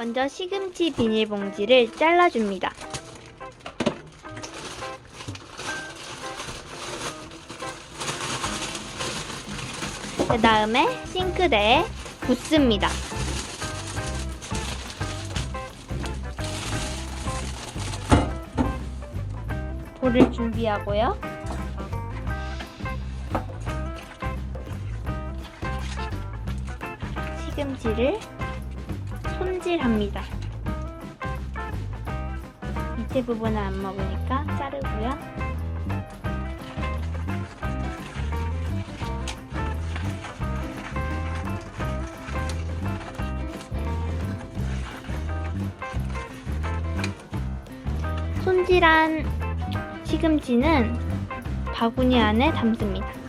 먼저 시금치 비닐봉지를 잘라줍니다. 그 다음에 싱크대에 붓습니다. 돌을 준비하고요. 시금치를 손질합니다. 밑에 부분은 안 먹으니까 자르고요. 손질한 시금치는 바구니 안에 담습니다.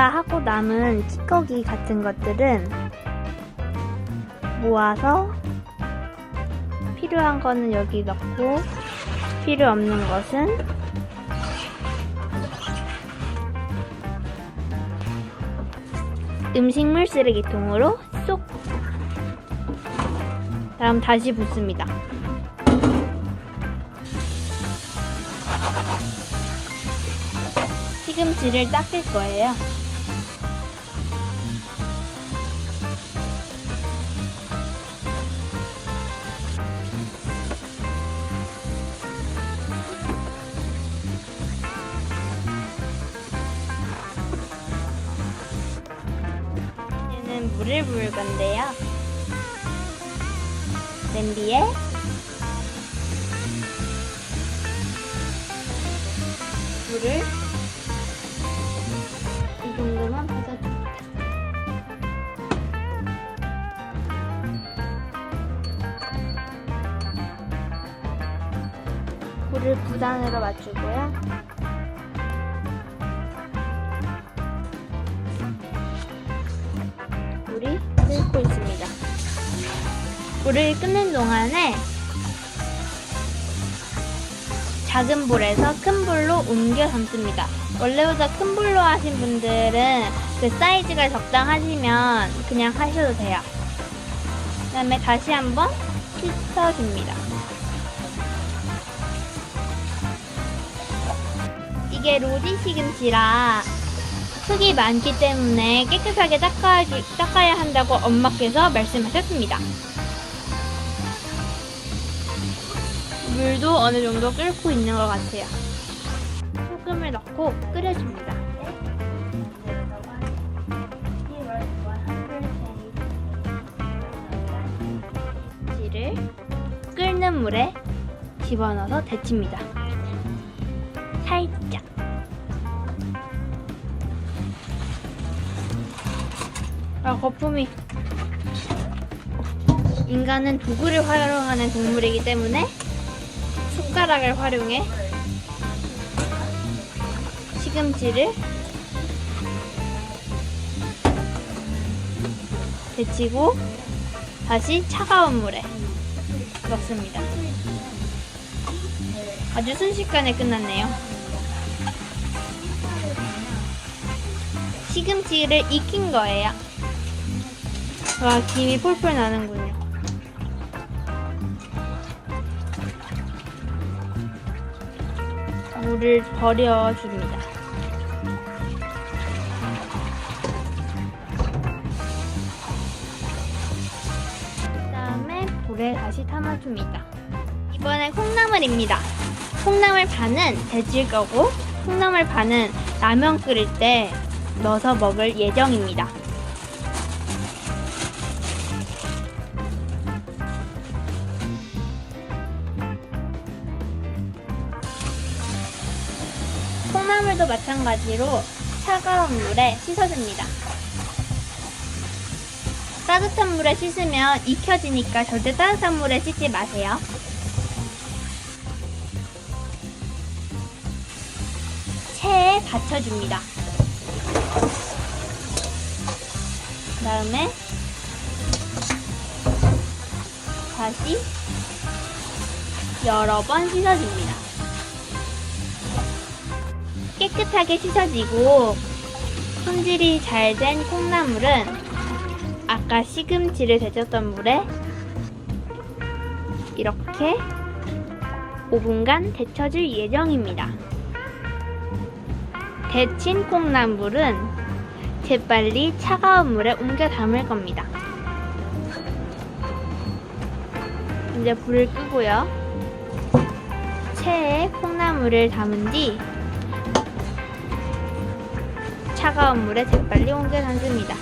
다 하고 남은 찌꺼기 같은 것들은 모아서 필요한 거는 여기 넣고 필요 없는 것은 음식물 쓰레기통으로 쏙 다음 다시 붓습니다. 시금치를 닦을 거예요. 물을 부을 건데요. 냄비에 물을 이 정도만 붓어줍니다. 불을 9단으로 맞추고요. 불을 끓는 동안에 작은 불에서 큰 불로 옮겨 담습니다. 원래보다 큰 불로 하신 분들은 그 사이즈가 적당하시면 그냥 하셔도 돼요. 그 다음에 다시 한번 씻어줍니다. 이게 로지 시금치라 흙이 많기 때문에 깨끗하게 닦아야 한다고 엄마께서 말씀하셨습니다. 물도 어느 정도 끓고 있는 것 같아요. 소금을 넣고 끓여줍니다. 지를 끓는 물에 집어넣어서 데칩니다. 살짝. 아, 거품이. 인간은 도구를 활용하는 동물이기 때문에 숟가락을 활용해 시금치를 데치고 다시 차가운 물에 넣습니다. 아주 순식간에 끝났네요. 시금치를 익힌 거예요. 와, 김이 폴폴 나는군요. 물을 버려줍니다. 그 다음에 불에 다시 담아줍니다. 이번엔 콩나물입니다. 콩나물 반은 데칠 거고 콩나물 반은 라면 끓일 때 넣어서 먹을 예정입니다. 콩나물도 마찬가지로 차가운 물에 씻어줍니다. 따뜻한 물에 씻으면 익혀지니까 절대 따뜻한 물에 씻지 마세요. 체에 받쳐줍니다. 그 다음에 다시 여러 번 씻어줍니다. 깨끗하게 씻어지고 손질이 잘 된 콩나물은 아까 시금치를 데쳤던 물에 이렇게 5분간 데쳐줄 예정입니다. 데친 콩나물은 재빨리 차가운 물에 옮겨 담을 겁니다. 이제 불을 끄고요. 체에 콩나물을 담은 뒤 차가운 물에 재빨리 옮겨 담습니다.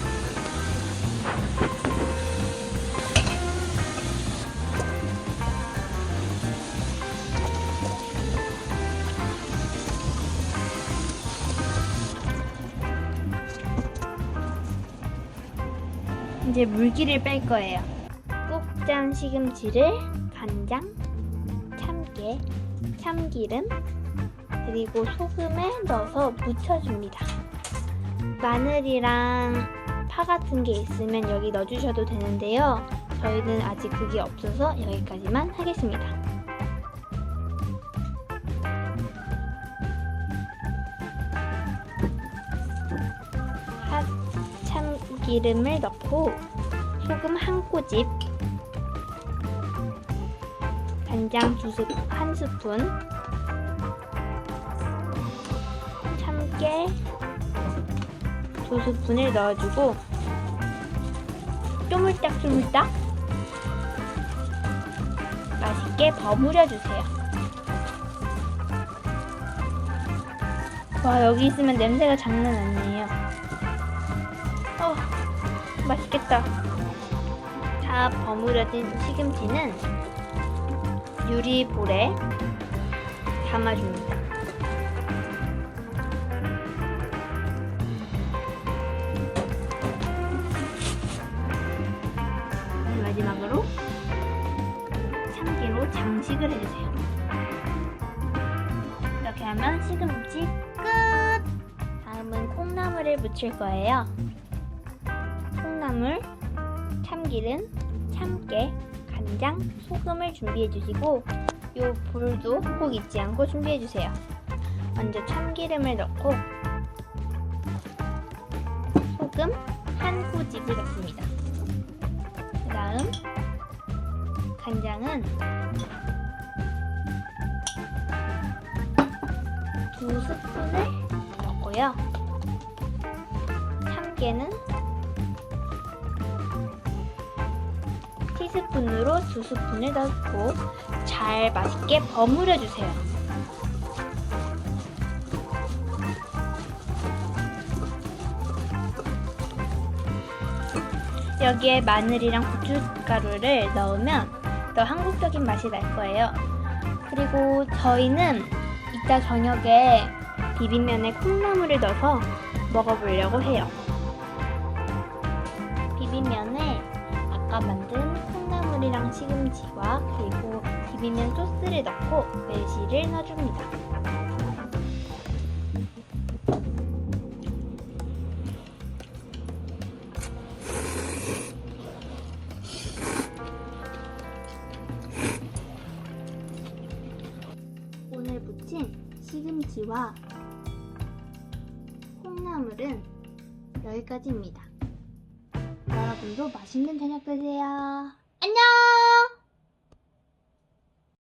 이제 물기를 뺄 거예요. 꼭짠 시금치를 간장, 참깨, 참기름, 그리고 소금에 넣어서 묻혀줍니다. 마늘이랑 파 같은 게 있으면 여기 넣어주셔도 되는데요. 저희는 아직 그게 없어서 여기까지만 하겠습니다. 핫 참기름을 넣고 소금 한 꼬집, 간장 두 스, 한 스푼, 참깨 두 스푼을 넣어주고 쪼물딱 쪼물딱 맛있게 버무려 주세요. 와 여기 있으면 냄새가 장난 아니에요. 어 맛있겠다. 다 버무려진 시금치는 유리볼에 담아줍니다. 마지막으로 참기로 장식을 해주세요. 이렇게 하면 시금치 끝! 다음은 콩나물을 무칠 거예요. 콩나물, 참기름, 참깨, 간장, 소금을 준비해 주시고 요 볼도 꼭 잊지 않고 준비해 주세요. 먼저 참기름을 넣고 소금 한 꼬집을 넣습니다. 그 다음 간장은 두 스푼을 넣고요. 참깨는 티스푼으로 두 스푼을 넣고 잘 맛있게 버무려 주세요. 여기에 마늘이랑 고춧가루를 넣으면 더 한국적인 맛이 날 거예요. 그리고 저희는 이따 저녁에 비빔면에 콩나물을 넣어서 먹어보려고 해요. 비빔면에 아까 만든 콩나물이랑 시금치와 그리고 비빔면 소스를 넣고 매실을 넣어줍니다. 김치와 콩나물은 여기까지입니다. 여러분도 맛있는 저녁 되세요. 안녕!